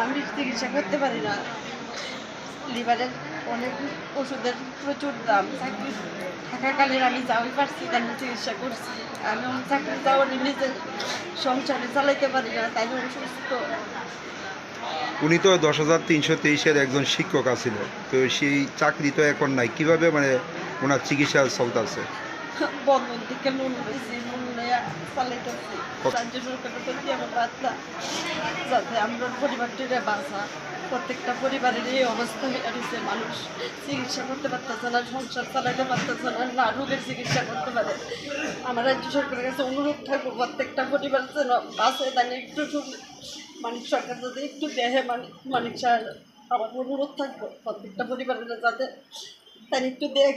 আমি চিকিৎসা করতে পারি না। লিভারের অনেক ওষুধের প্রচুর দাম। চাকরি থাকাকালীন আমি যাওয়াই পারছি আমি চিকিৎসা করছি। আমি চাকরি যাওয়ার নিজের সংসারে চালাইতে পারি না তাই আমি অসুস্থ। উনি তো দশ হাজার তিনশো তেইশের একজন শিক্ষক আছিল। তো সেই চাকরি তো এখন নাই। কীভাবে মানে ওনার চিকিৎসা চলতে আছে বন্ধন থেকে লোন রাজ্য সরকারের প্রতি আমার বার্তা যাতে আমরা পরিবারটিরে বাঁচা। প্রত্যেকটা পরিবারের এই অবস্থা হয়ে রয়েছে মানুষ চিকিৎসা করতে পারতেছে না সংসার চালাইতে পারতেছে না না রোগের চিকিৎসা করতে পারে। আমার রাজ্য সরকারের কাছে অনুরোধ থাকব প্রত্যেকটা পরিবার যেন বাঁচে তাহলে একটু মানিক সরকার যদি একটু দেহে মানিক মানিক সাহেব আমার অনুরোধ থাকব প্রত্যেকটা পরিবারের যাতে তাই একটু দেখ।